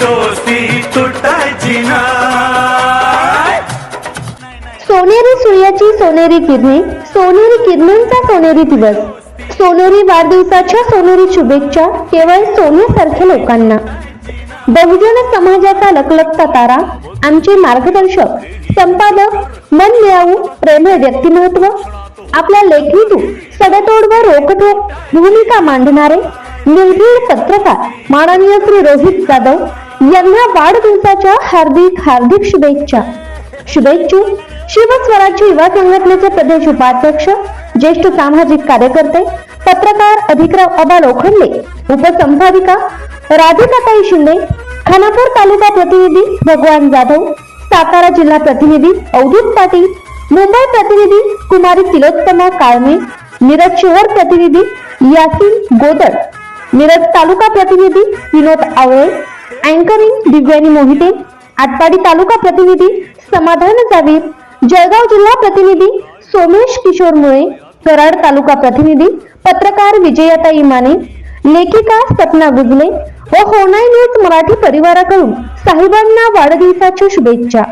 दोस्ती तुटायची नाही सोनेरी सूर्याची सोनेरी किरणे सोनेरी किरणांचा सोनेरी दिवस. सोनेरी वाढदिवसाच्या सोनेरी शुभेच्छा केवळ सोन्यासारख्या लोकांना. बहुजन समाजाचा लकलकता तारा आमचे मार्गदर्शक संपादक मन मिळावू प्रेमळ व्यक्तिमत्व. आपल्या लेखणीतून सडतोड व रोखठोक भूमिका मांडणारे निर्भीड पत्रकार माननीय श्री रोहित जाधव यांना वाढदिवसाच्या हार्दिक हार्दिक शुभेच्छा. शुभेच्छुक शिवस्वराज्य युवा संघटनेचे प्रदेश उपाध्यक्ष ज्येष्ठ सामाजिक कार्यकर्ते पत्रकार अधिकराव अबा लोखंडे उपसंपादिका राधिकाताई शिंदे खानापूर तालुका प्रतिनिधी भगवान जाधव सातारा जिल्हा प्रतिनिधी अवधूत पाटील मुंबई प्रतिनिधी कुमारी तिलोत्तमा काळमे निरज शहर प्रतिनिधी यासिन गोदड मिरज तालुका प्रतिनिधी विनोद आवळे अँकरिंग दिव्यानी मोहिते आटपाडी तालुका प्रतिनिधी समाधान जावीर जळगाव जिल्हा प्रतिनिधी सोमेश किशोर मुळे कराड तालुका प्रतिनिधी पत्रकार विजयता इमाने लेखिका सपना गुजले व होनाई न्यूज मराठी परिवाराकडून साहेबांना वाढदिवसाच्या शुभेच्छा.